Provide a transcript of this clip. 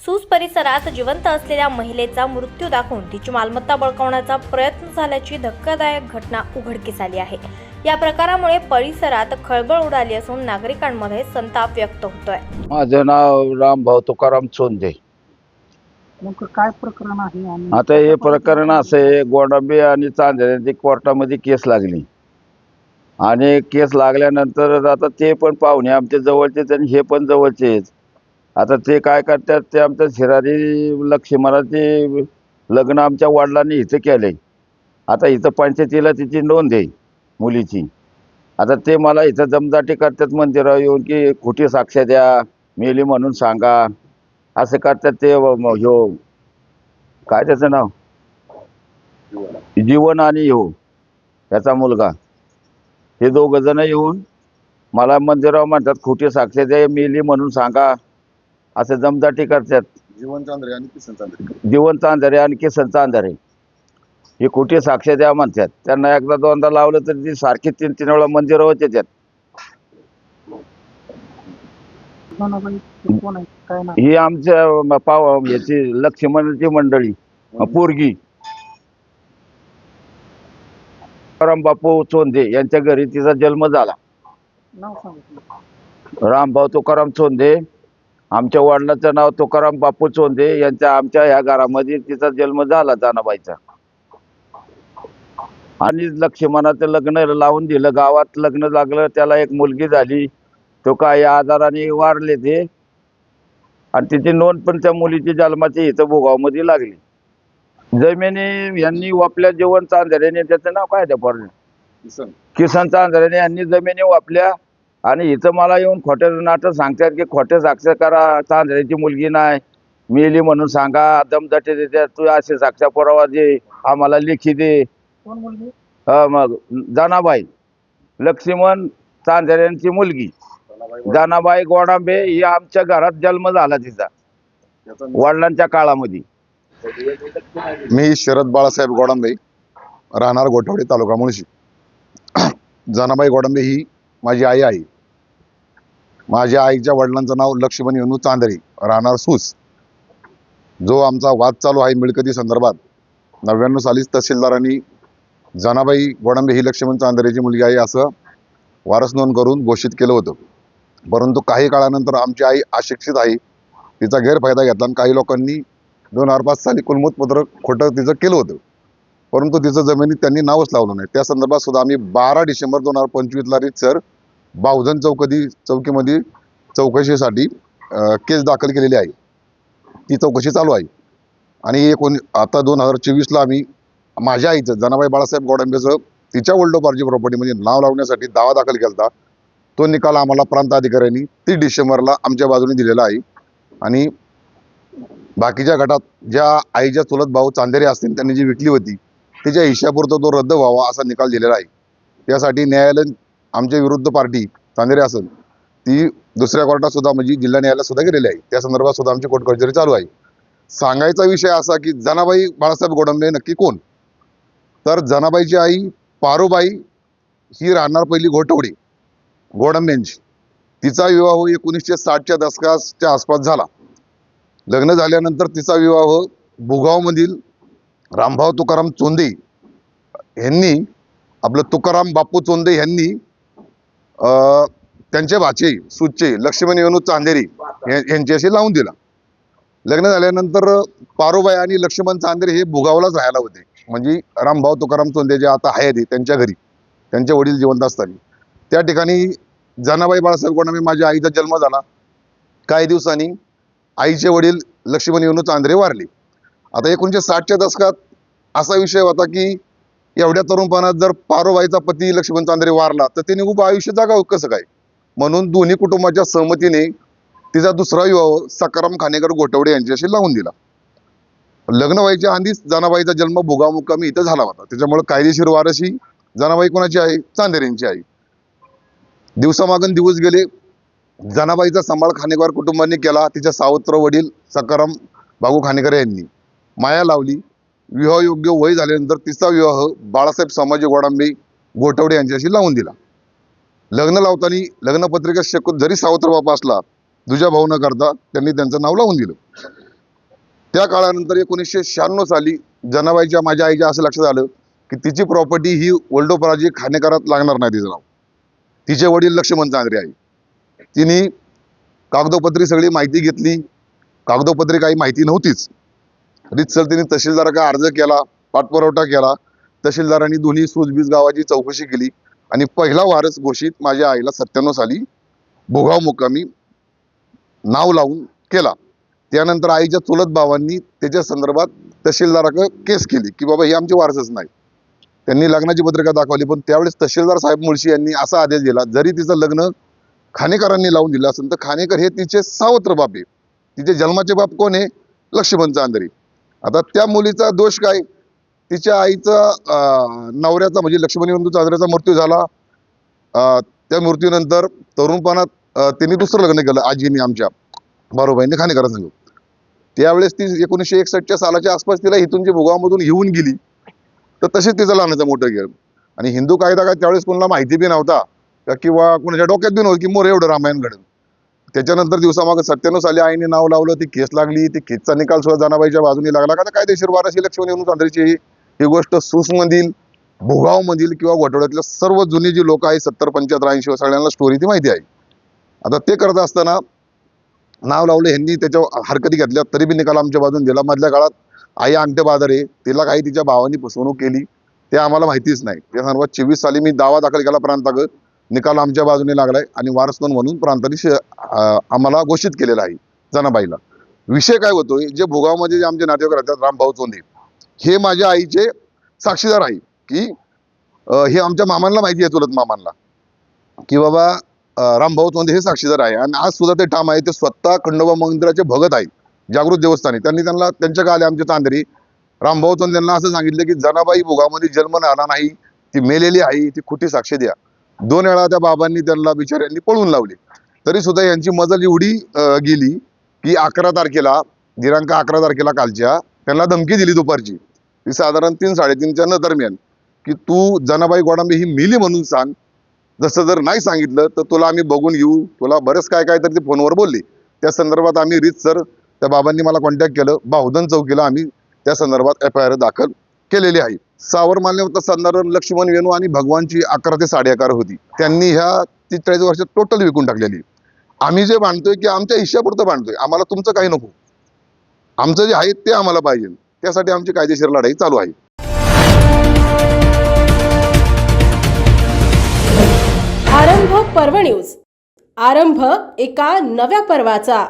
सूस परिसरात जिवंत असलेल्या महिलेचा मृत्यू दाखवून तिची मालमत्ता बळकावण्याचा प्रयत्न झाल्याची धक्कादायक घटना उघडकीस आली आहे. या प्रकारामुळे परिसरात खळबळ उडाली असून नागरिकांमध्ये संताप व्यक्त होतोय. माझं नाव रामभाऊ तुकाराम चोंदे नेमकं काय प्रकरण आहे आणि आता हे प्रकरण असं आहे गोडांबे आणि चांदण्याची कोर्टामध्ये केस लागली. आणि केस लागल्यानंतर आता ते पण पाहुणे आमच्या जवळचेच आणि हे पण जवळचेच. आता ते काय करतात ते आमच्या शिरारी लक्ष्मणाचे लग्न आमच्या वडिलांनी इथं केलंय. आता इथं पंचायतीला तिची नोंद आहे मुलीची. आता ते मला इथं जमदाटी करतात मंदिरावर येऊन की खोटी साक्ष द्या मेली म्हणून सांगा. असं करतात ते ह्यो काय त्याचं नाव? जीवन आणि हो याचा मुलगा. हे दोघ जण येऊन मला मंदिरावर म्हणतात खोटी साक्ष द्या मेली म्हणून सांगा. असं जमदाटी करतात. जीवन चांद्रे आणि किसन चांद्रे. जीवन चांदारे आणि किसन चांदारे. हे खोटी साक्ष द्या म्हणतात. त्यांना एकदा दोनदा लावलं तरी ती सारखी तीन तीन वेळा मंदिरावर येतात. जनाबाई ते कोण आहे काय नाव ही आमच्या पाव याची लक्ष्मणाची मंडळी पोरगी. राम बापू चोंदे यांच्या घरी तिचा जन्म झाला. रामभाऊ तुकाराम चोंदे आमच्या वडिलाचं नाव तुकाराम बापू चोंदे यांच्या आमच्या ह्या घरामध्ये तिचा जन्म झाला जानाबाईचा. आणि लक्ष्मणाचं लग्न लावून दिलं गावात लग्न लागलं त्याला एक मुलगी झाली. तो काही आजाराने वारले ते. आणि तिची नोंद पण त्या मुलीची जन्माची इथं भोगावमध्ये लागली. जमिनी यांनी वापल्या जेवण चांदऱ्याने त्याचं नाव काय त्या? किसन. किसन चांदऱ्याने यांनी जमिनी वापल्या. आणि इथं मला येऊन खोटे नाटक सांगतात की खोटे साक्ष करा चांदऱ्याची मुलगी नाही. मेली म्हणून सांगा दमदाटे देतात तू असे साक्ष पुरावा दे आम्हाला लेखी दे. कोण मुलगी? अं, मग जानाबाई लक्ष्मण चांदऱ्यांची मुलगी. जानाबाई गोडांबे ही आमच्या घरात जन्म झाला तिचा. वडिलांच्या काळामध्ये. मी शरद बाळासाहेब गोडांबे राहणार गोठवडे तालुका मुळशी. जनाबाई गोडांबे ही माझी आई आहे. माझ्या आईच्या वडिलांचं नाव लक्ष्मण येणू चांदरे राहणार सूस. जो आमचा वाद चालू आहे मिळकती संदर्भात नव्याण्णव सालीच तहसीलदारांनी जनाबाई वडंबे ही लक्ष्मण चांदरेची मुलगी आहे असं वारस नोंद करून घोषित केलं होतं. परंतु काही काळानंतर आमची आई अशिक्षित आहे तिचा गैरफायदा घेतला आणि काही लोकांनी दोन हजार पाच साली कुलमतपत्र खोटं तिचं केलं होतं. परंतु तिचं जमिनीत त्यांनी नावच लावलं नाही. त्या संदर्भात सुद्धा आम्ही बारा डिसेंबर दोन हजार पंचवीसला सर बावधन चौकदी चौकीमध्ये चौकशीसाठी केस दाखल केलेली आहे. ती चौकशी चालू आहे. आणि एकोण आता दोन हजार चोवीसला आम्ही माझ्या आईचं जनाबाई बाळासाहेब गोडांबेचं तिच्या वल्डोपार्जी प्रॉपर्टीमध्ये नाव लावण्यासाठी दावा दाखल केला तो निकाल आम्हाला प्रांत अधिकाऱ्यांनी तीस डिसेंबरला आमच्या बाजूने दिलेला आहे. आणि बाकीच्या गटात ज्या आईच्या चुलत भाऊ चांदेरे असतील त्यांनी जी विकली होती तिच्या हिशापुरतं तो रद्द व्हावा असा निकाल दिलेला आहे. त्यासाठी न्यायालय आमच्या विरुद्ध पार्टी चांदेरे असेल ती दुसऱ्या कोर्टात सुद्धा म्हणजे जिल्हा न्यायालयात सुद्धा गेलेली आहे. त्या संदर्भात सुद्धा आमची कोर्ट कचेरी चालू आहे. सांगायचा विषय असा की जनाबाई बाळासाहेब गोडंबे नक्की कोण? तर जनाबाईची आई पारूबाई ही राहणार पहिली घोटवडी गोडंबेंची. तिचा विवाह एकोणीसशे साठच्या दशकाच्या आसपास झाला. लग्न झाल्यानंतर तिचा विवाह भुगावमधील रामभाव तुकाराम चोंदे यांनी आपलं तुकाराम बापू चोंदे यांनी त्यांचे भाचे सुचे लक्ष्मण वेणू चांदेरी यांच्याशी लावून दिला. लग्न झाल्यानंतर पारोबाई आणि लक्ष्मण चांदेरे हे भुगावलाच राहायला होते. म्हणजे रामभाऊ तुकाराम चोंदे जे आता आहेत हे त्यांच्या घरी त्यांचे वडील जिवंत असताना. त्या ठिकाणी जनाबाई बाळासाहेब गोडामे माझ्या आईचा जन्म झाला. काही दिवसांनी आईचे वडील लक्ष्मण येऊन चांद्रे वारले. आता एकोणीसशे साठच्या दशकात असा विषय होता की एवढ्या तरुणपणात जर पारोबाईचा पती लक्ष्मण चांद्रे वारला तर तिने खूप आयुष्य जागावं कसं काय? म्हणून दोन्ही कुटुंबाच्या सहमतीने तिचा दुसरा विवाह सकाराम खानेकर गोटवडे यांच्याशी लावून दिला. लग्न व्हायच्या आधीच जनाबाईचा जन्म भोगामुक्कामी इथं झाला होता. त्याच्यामुळे कायदेशीर वारशी जनाबाई कोणाची आहे? चांदेरेंची आहे. दिवसामागून दिवस गेले जनाबाईचा सांभाळ खानेकर कुटुंबांनी केला तिच्या सावत्र वडील सकाराम बाबू खानेकर यांनी. माया लावली विवाहयोग्य वय झाल्यानंतर तिचा विवाह बाळासाहेब संभाजी गोडांबे घोटवडे यांच्याशी लावून दिला. लग्न लावताना लग्नपत्रिका शकून जरी सावत्र बापा असला दुजा भाऊ न करता त्यांनी त्यांचं नाव लावून दिलं. त्या काळानंतर एकोणीसशे शहाण्णव साली जनाबाईच्या माझ्या आईच्या असं लक्षात आलं की तिची प्रॉपर्टी ही वल्डोपराजी खाणेकरात लागणार नाही तिचं नाव. तिचे वडील लक्ष्मण चांगरे आहे. तिने कागदोपत्री सगळी माहिती घेतली. कागदोपत्री काही माहिती नव्हतीच. रितसर त्यांनी तहसीलदाराकडे अर्ज केला पाठपुरवठा केला. तहसीलदारांनी दोन्ही सूजबीज गावाची चौकशी केली. आणि पहिला वारस घोषित माझ्या आईला सत्त्याण्णव साली भोगाव मुकामी नाव लावून केला. त्यानंतर आईच्या चुलत भावांनी त्याच्या संदर्भात तहसीलदाराकडे केस केली की बाबा हे आमचे वारसच नाही. त्यांनी लग्नाची पत्रिका दाखवली पण त्यावेळेस तहसीलदार साहेब मुळशी यांनी असा आदेश दिला जरी तिचं लग्न खानेकरांनी लावून दिलं असेल तर खानेकर हे तिचे सावत्र बाप आहे. तिचे जन्माचे बाप कोण आहे? लक्ष्मण चांदरी आता त्या मुलीचा दोष काय? तिच्या आईचा नवऱ्याचा म्हणजे लक्ष्मणी बंधू चांदऱ्याचा मृत्यू झाला. त्या मृत्यूनंतर तरुणपणात तिने दुसरं लग्न केलं आजीने आमच्या. बारोबाईने करायला सांगू त्यावेळेस ती एकोणीसशे एकसष्टच्या सालाच्या आसपास तिला इथून जे भोगावमधून घेऊन गेली. तर तसेच तिचं लहानाचा मोठं गेलं आणि हिंदू कायदा काय त्यावेळेस कोणाला माहिती बी नव्हता. किंवा कोणाच्या डोक्यात बी नव्हतं की मोर एवढं रामायण घडलं. त्याच्यानंतर दिवसामागं सत्त्याण्णव साली आईने नाव लावलं ती केस लागली ती केसचा निकाल सुद्धा जानाबाईच्या बाजूने लागला. का तर कायदेशीर वारसी लक्ष्मण येऊन चांदरीची ही गोष्ट सुसमधील भोगावमधील किंवा घोटवड्यातल्या सर्व जुनी जी लोक आहेत सत्तर पंच्याहत्तर ऐंशी सगळ्यांना स्टोरी ती माहिती आहे. आता ते करत असताना नाव लावलं ह्यांनी त्याच्या हरकती घेतल्या तरी बी निकाल आमच्या बाजून दिला. मधल्या काळात आई अंगठे बाजार आहे तिला काही तिच्या भावांनी फसवणूक केली ते आम्हाला माहितीच नाही. त्या संदर्भात चोवीस साली मी दावा दाखल केला प्रांतागत. निकाल आमच्या बाजूने लागलाय आणि वारसदार म्हणून प्रांताने आम्हाला घोषित केलेलं आहे जनाबाईला. विषय काय होतोय? जे भोगावमध्ये जे आमचे नातेवाईक राहतात रामभाऊ चोंदे हे माझ्या आईचे साक्षीदार आहे की हे आमच्या मामांना माहिती आहे चुलत मामांना. की बाबा रामभाऊ चोंदे हे साक्षीदार आहे आणि आज सुद्धा ते ठाम आहे ते स्वतः खंडोबा मंदिराचे भगत आहेत. जागृत देवस्थानी त्यांनी त्यांना त्यांच्या आले आमचे तांदरी. रामभाऊ चोंदे यांना असं सांगितलं की जनाबाई भोगामध्ये जन्म आला नाही ती मेलेली आहे ती खोटी साक्ष द्या. दोन वेळा त्या बाबांनी त्यांना बिचाऱ्यांनी पळून लावले. तरी सुद्धा यांची मजल एवढी गेली की अकरा तारखेला दिनांक अकरा तारखेला कालच्या त्यांना धमकी दिली दुपारची. ती साधारण तीन साडेतीनच्या न दरम्यान की तू जनाबाई गोडांबे ही मिली म्हणून सांग. जसं जर नाही सांगितलं तर तुला आम्ही बघून घेऊ. तुला बरंच काय काय तर ते फोनवर बोलले. त्या संदर्भात आम्ही रीत सर त्या बाबांनी मला कॉन्टॅक्ट केलं. बाहुधन चौकीला आम्ही त्या संदर्भात एफ आय आर दाखल केलेली आहे. सावर मान्यवता संदर्भ लक्ष्मण वेणू आणि भगवानची अकरा ते साडे अकरा होती. त्यांनी ह्या तीस चाळीस वर्षात टोटल विकून टाकलेली. आम्ही जे बांधतोय की आमच्या हिश्यापुरतं बांधतोय. आम्हाला तुमचं काही नको. आमचं जे आहे ते आम्हाला पाहिजे. त्यासाठी आमची कायदेशीर लढाई चालू आहे. आरंभ पर्व न्यूज. आरंभ एका नव्या पर्वाचा.